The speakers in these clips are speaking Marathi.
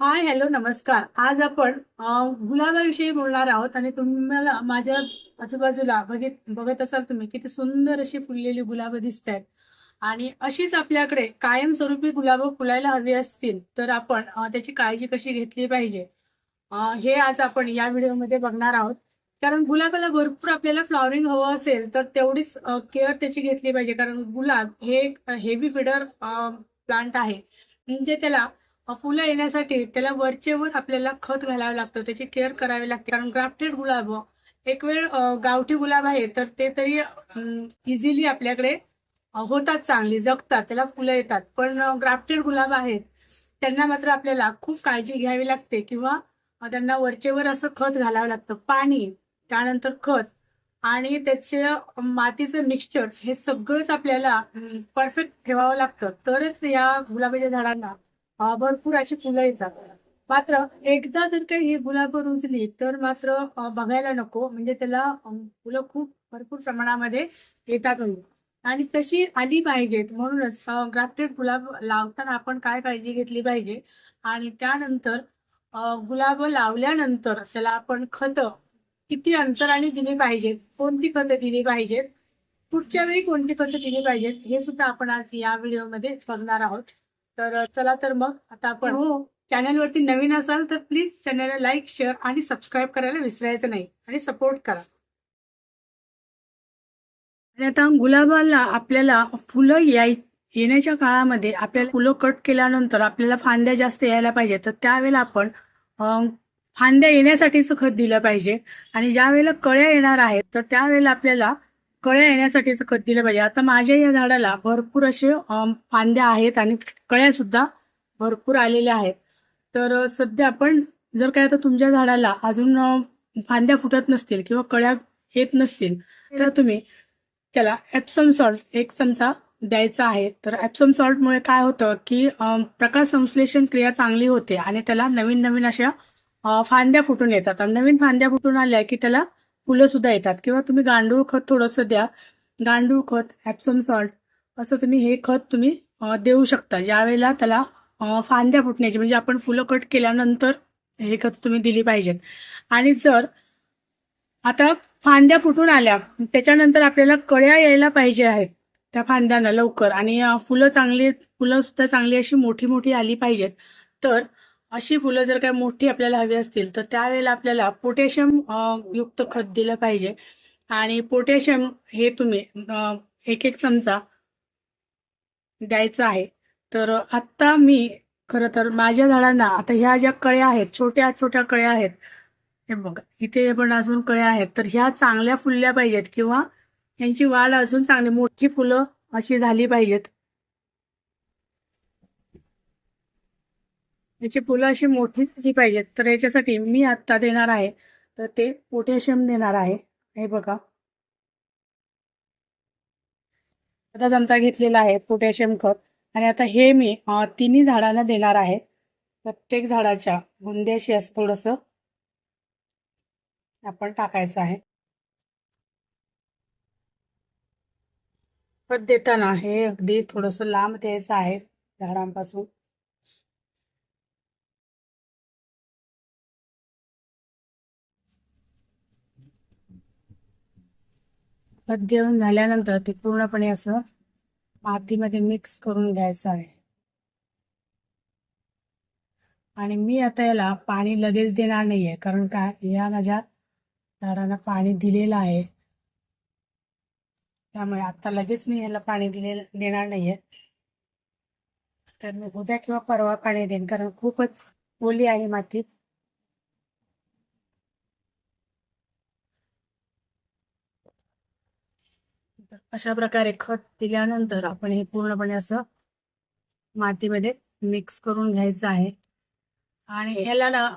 हाय हॅलो नमस्कार. आज आपण गुलाबाविषयी बोलणार आहोत आणि तुम्हाला माझ्या आजूबाजूला बघित बघत असाल तुम्ही किती सुंदर अशी फुललेली गुलाबं दिसत आहेत आणि अशीच आपल्याकडे कायमस्वरूपी गुलाबं फुलायला हवी असतील तर आपण त्याची काळजी कशी घेतली पाहिजे? हे आज आपण या व्हिडिओमध्ये बघणार आहोत. कारण गुलाबाला भरपूर आपल्याला फ्लॉवरिंग हवं असेल तर तेवढीच केअर त्याची घेतली पाहिजे. कारण गुलाब हे एक हेवी फिडर प्लांट आहे. म्हणजे त्याला फुलं येण्यासाठी त्याला वरचेवर आपल्याला खत घालावं लागतं त्याची केअर करावी लागते. कारण ग्राफ्टेड गुलाब एक वेळ गावठी गुलाब आहे तर ते तरी इझिली आपल्याकडे होतात चांगली जगतात त्याला फुलं येतात. पण ग्राफ्टेड गुलाब आहेत त्यांना मात्र आपल्याला खूप काळजी घ्यावी लागते किंवा त्यांना वरचेवर असं खत घालावं लागतं. पाणी त्यानंतर खत आणि त्याचे मातीचं मिक्सचर हे सगळंच आपल्याला परफेक्ट ठेवावं लागतं. तरच या गुलाबाच्या झाडांना भरपूर अशी फुलं येतात. मात्र एकदा जर काही ही गुलाबं रुजली तर मात्र बघायला नको. म्हणजे त्याला फुलं खूप भरपूर प्रमाणामध्ये येतात. आणि तशी आली पाहिजेत. म्हणूनच ग्राफ्टेड गुलाब लावताना आपण काय काळजी घेतली पाहिजे? आणि त्यानंतर गुलाब लावल्यानंतर त्याला आपण खत किती अंतराने दिली पाहिजेत? कोणती खतं दिली पाहिजेत? पुढच्या वेळी कोणती खतं दिली पाहिजेत? हे सुद्धा आपण आज या व्हिडिओमध्ये बघणार आहोत. तर चला तर मग आता आपण हो. चॅनलवरती नवीन असाल तर प्लीज चॅनलला लाईक शेअर आणि सबस्क्राईब करायला विसरायचं नाही आणि सपोर्ट करा. आणि आता गुलाबाला आपल्याला फुलं याय येण्याच्या काळामध्ये आपल्याला फुलं कट केल्यानंतर आपल्याला फांद्या जास्त यायला पाहिजे तर त्यावेळेला आपण फांद्या येण्यासाठीचं खत दिलं पाहिजे. आणि ज्या वेळेला कळ्या येणार आहेत तर त्यावेळेला आपल्याला कळ्या येण्यासाठीचं खत दिलं पाहिजे. आता माझ्या या झाडाला भरपूर असे फांद्या आहेत आणि कळ्या सुद्धा भरपूर आलेल्या आहेत. तर सध्या आपण जर काय आता तुमच्या झाडाला अजून फांद्या फुटत नसतील किंवा कळ्या येत नसतील तर तुम्ही त्याला एप्सम सॉल्ट एक चमचा द्यायचा आहे. तर एप्सम सॉल्टमुळे काय होतं की प्रकाश संश्लेषण क्रिया चांगली होते आणि त्याला नवीन नवीन अशा फांद्या फुटून येतात. आणि नवीन फांद्या फुटून आल्या की त्याला फुलं सुद्धा येतात. किंवा तुम्ही गांडूळ खत थोडंसं द्या. गांडूळ खत ॲप्सम सॉल्ट असं तुम्ही हे खत तुम्ही देऊ शकता. ज्या वेळेला त्याला फांद्या फुटण्याची म्हणजे आपण फुलं कट केल्यानंतर हे खत तुम्ही दिली पाहिजेत. आणि जर आता फांद्या फुटून आल्या त्याच्यानंतर आपल्याला कळ्या यायला पाहिजे आहेत त्या फांद्यांना लवकर. आणि फुलं चांगली फुलं सुद्धा चांगली अशी मोठी मोठी आली पाहिजेत. तर अशी फुलं जर काय मोठी आपल्याला हवी असतील तर त्यावेळेला आपल्याला पोटॅशियम युक्त खत दिलं पाहिजे. आणि पोटॅशियम हे तुम्ही एक एक चमचा द्यायचं आहे. तर आत्ता मी खरं तर माझ्या झाडांना आता ह्या ज्या कळ्या आहेत छोट्या छोट्या कळ्या आहेत हे बघा इथे पण अजून कळ्या आहेत तर ह्या चांगल्या फुलल्या पाहिजेत किंवा यांची वाढ अजून चांगली मोठी फुलं अशी झाली पाहिजेत. याची फुलं अशी मोठी पाहिजेत तर याच्यासाठी मी आत्ता देणार आहे. तर ते पोटॅशियम देणार आहे. हे बघा. आता चमचा घेतलेला आहे पोटॅशियम खत. आणि आता हे मी तिन्ही झाडांना देणार आहे. प्रत्येक झाडाच्या बुंद्याशी असं थोडंसं आपण टाकायचं आहे. खत देताना हे अगदी थोडंसं लांब द्यायचं आहे झाडांपासून. खत देऊन झाल्यानंतर ते पूर्णपणे असं मातीमध्ये मिक्स करून घ्यायचं आहे. आणि मी आता याला पाणी लगेच देणार नाहीये कारण काय या माझ्या झाडांना पाणी दिलेलं आहे. त्यामुळे आता लगेच मी याला पाणी दिले देणार नाहीये. तर मी उद्या किंवा परवा पाणी देईन कारण खूपच ओली आहे माती. अशा प्रकारे खत दिल्यानंतर आपण हे पूर्णपणे असं मातीमध्ये मिक्स करून घ्यायचं आहे. आणि याला ना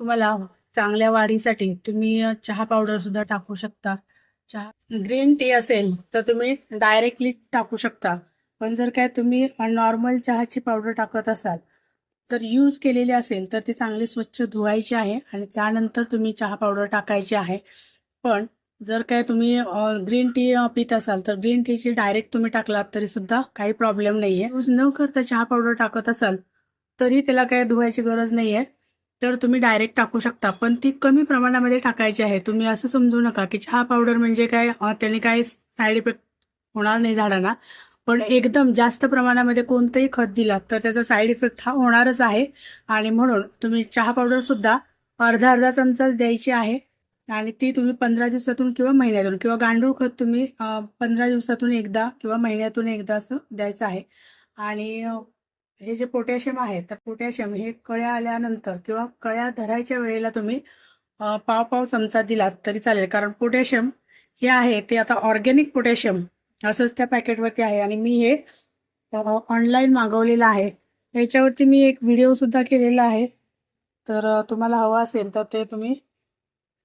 तुम्हाला चांगल्या वाढीसाठी तुम्ही चहा पावडर सुद्धा टाकू शकता. चहा ग्रीन टी असेल तर तुम्ही डायरेक्टली टाकू शकता. पण जर काय तुम्ही नॉर्मल चहाची पावडर टाकत असाल तर यूज केलेली असेल तर ती चांगली स्वच्छ धुवायची आहे आणि त्यानंतर तुम्ही चहा पावडर टाकायची आहे. पण जर काय तुम्ही ग्रीन टी पित असाल तर ग्रीन टीची डायरेक्ट तुम्ही टाकलात तरी सुद्धा काही प्रॉब्लेम नाही आहे यूज न करता चहा पावडर टाकत असाल तरी त्याला काय धुवायची गरज नाही आहे तर तुम्ही डायरेक्ट टाकू शकता. पण ती कमी प्रमाणामध्ये टाकायची आहे. तुम्ही असं समजू नका की चहा पावडर म्हणजे काय? त्याने काय साईड इफेक्ट होणार नाही झाडांना. पण एकदम जास्त प्रमाणामध्ये कोणतंही खत दिलात तर त्याचा साईड इफेक्ट हा होणारच आहे. आणि म्हणून तुम्ही चहा पावडर सुद्धा अर्धा अर्धा चमचाच द्यायची आहे. आणि ती तुम्ही पंधरा दिवसातून किंवा महिन्यातून किंवा गांडूळ खत तुम्ही पंधरा दिवसातून एकदा किंवा महिन्यातून एकदा असं द्यायचं आहे. आणि हे जे पोटॅशियम आहे तर पोटॅशियम हे कळ्या आल्यानंतर किंवा कळ्या धरायच्या वेळेला तुम्ही पाव पाव चमचा दिलात तरी चालेल. कारण पोटॅशियम हे आहे ते आता ऑर्गॅनिक पोटॅशियम असंच त्या पॅकेटवरती आहे. आणि मी हे ऑनलाईन मागवलेलं आहे. याच्यावरती मी एक व्हिडिओ सुद्धा केलेला आहे. तर तुम्हाला हवं असेल तर ते तुम्ही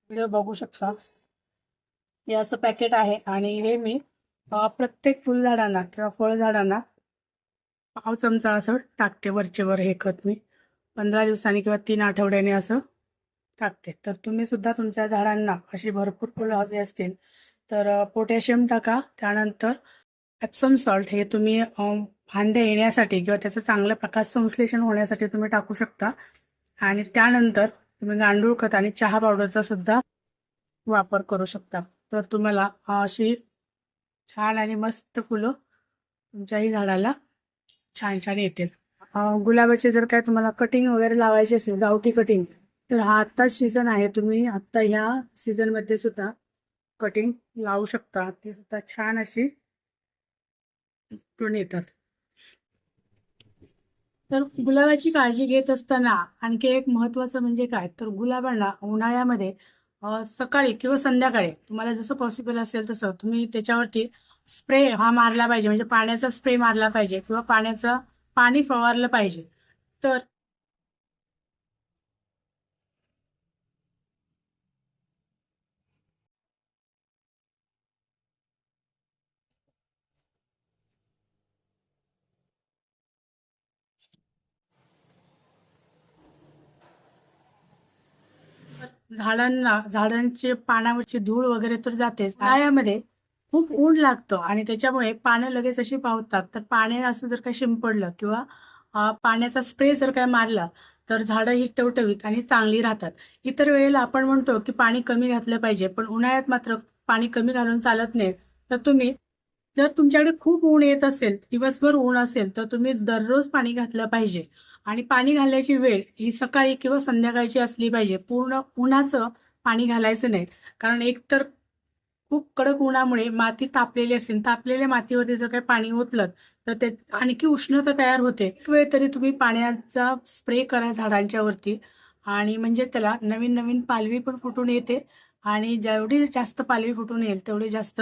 व्हिडिओ बघू शकता. हे असं पॅकेट आहे आणि हे मी प्रत्येक फुलझाडांना किंवा फळझाडांना पाव चमचा असं टाकते वरचे वर हे खत मी. पंधरा दिवसांनी किंवा तीन आठवड्याने असं टाकते. तर तुम्ही सुद्धा तुमच्या झाडांना अशी भरपूर फुलं हवी असतील तर पोटॅशियम टाका. त्यानंतर ॲप्सम सॉल्ट हे तुम्ही फांद्या येण्यासाठी किंवा त्याचं चांगलं प्रकाश संश्लेषण होण्यासाठी तुम्ही टाकू शकता. आणि त्यानंतर तुम्ही गांडूळ खत आणि चहा पावडरचा सुद्धा वापर करू शकता. तर तुम्हाला अशी छान आणि मस्त फुलं तुमच्याही झाडाला छान छान येतील. गुलाबाचे जर काय तुम्हाला कटिंग वगैरे लावायची असेल गावठी कटिंग तर हा आत्ताच सीझन आहे. तुम्ही आत्ता ह्या सीझनमध्ये सुद्धा कटिंग लावू शकता. ती सुद्धा छान अशी येतात. तर गुलाबाची काळजी घेत असताना आणखी एक महत्त्वाचं म्हणजे काय? तर गुलाबांना उन्हाळ्यामध्ये सकाळी किंवा संध्याकाळी तुम्हाला जसं पॉसिबल असेल तसं तुम्ही त्याच्यावरती स्प्रे हा मारला पाहिजे. म्हणजे पाण्याचा स्प्रे मारला पाहिजे किंवा पाण्याचं पाणी फवारलं पाहिजे. तर झाडांना झाडांचे पानावरची धूळ वगैरे तर जातेच. उन्हाळ्यामध्ये खूप ऊन लागतं आणि त्याच्यामुळे पानं लगेच अशी पावतात. तर पाणी असं जर काही शिंपडलं किंवा पाण्याचा स्प्रे जर काय मारला तर झाडं ही टवटवीत आणि चांगली राहतात. इतर वेळेला आपण म्हणतो की पाणी कमी घातलं पाहिजे पण उन्हाळ्यात मात्र पाणी कमी घालून चालत नाही. तर तुम्ही जर तुमच्याकडे खूप ऊन येत असेल दिवसभर ऊन असेल तर तुम्ही दररोज पाणी घातलं पाहिजे. आणि पाणी घालण्याची वेळ ही सकाळी किंवा संध्याकाळची असली पाहिजे. पूर्ण उन्हाचं पाणी घालायचं नाही. कारण एकतर खूप कडक उन्हामुळे माती तापलेली असते तापलेल्या मातीवरती जर काही पाणी ओतलं तर ते आणखी उष्णता तयार होते. एक वेळ तरी तुम्ही पाण्याचा स्प्रे करा झाडांच्या वरती आणि म्हणजे त्याला नवीन नवीन पालवी पण फुटून येते आणि जेवढी जास्त पालवी फुटून येईल तेवढी जास्त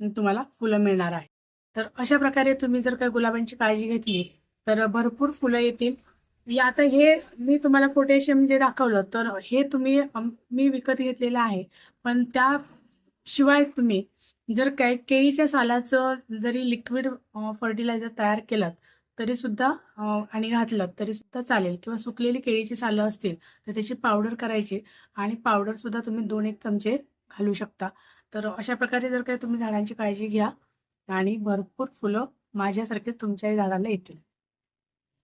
तुम्हाला फुलं मिळणार आहे. तर अशा प्रकारे तुम्ही जर काही गुलाबांची काळजी घेतली तर भरपूर फुलं येतील आता हे मी तुम्हाला पोटॅशियम जे दाखवलं तर हे तुम्ही अम, मी विकत घेतलेलं आहे. पण त्या शिवाय तुम्ही जर काय केळीच्या सालाचं जरी लिक्विड फर्टिलायझर तयार केलं तरी सुद्धा आणि घातलं तरी सुद्धा चालेल. किंवा सुकलेली केळीची सालं असतील तर त्याची पावडर करायची आणि पावडर सुद्धा तुम्ही दोन एक चमचे घालू शकता. तर अशा प्रकारे जर काही तुम्ही झाडांची काळजी घ्या आणि भरपूर फुलं माझ्यासारखेच तुमच्याही झाडाला येतील.